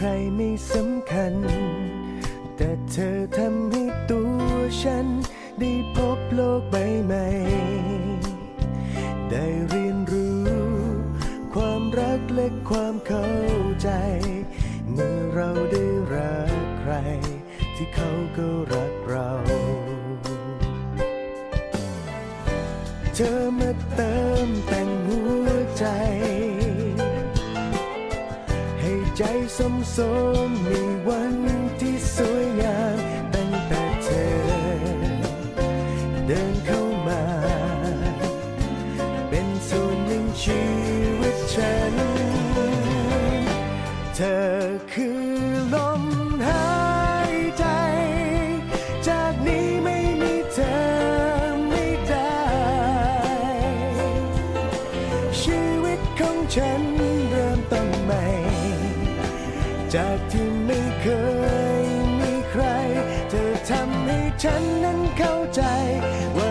ใครไม่สำคัญ แต่เธอทำให้ตัวฉัน ได้พบโลกใบใหม่ ได้เรียนรู้ ความรักและความเข้าใจ เมื่อเราได้รักใคร ที่เขาก็รักเรา เธอมาเติมแต่งหัวใจ ใจสมสมมีวันที่สวยงามตั้งแต่เธอ เดินเข้ามา เป็นส่วนหนึ่งชีวิตฉัน เธอคือลมหายใจ จากนี้ไม่มีเธอไม่ได้ ชีวิตของฉัน จากที่ไม่เคยมีใคร เธอทำให้ฉันนั้นเข้าใจว่า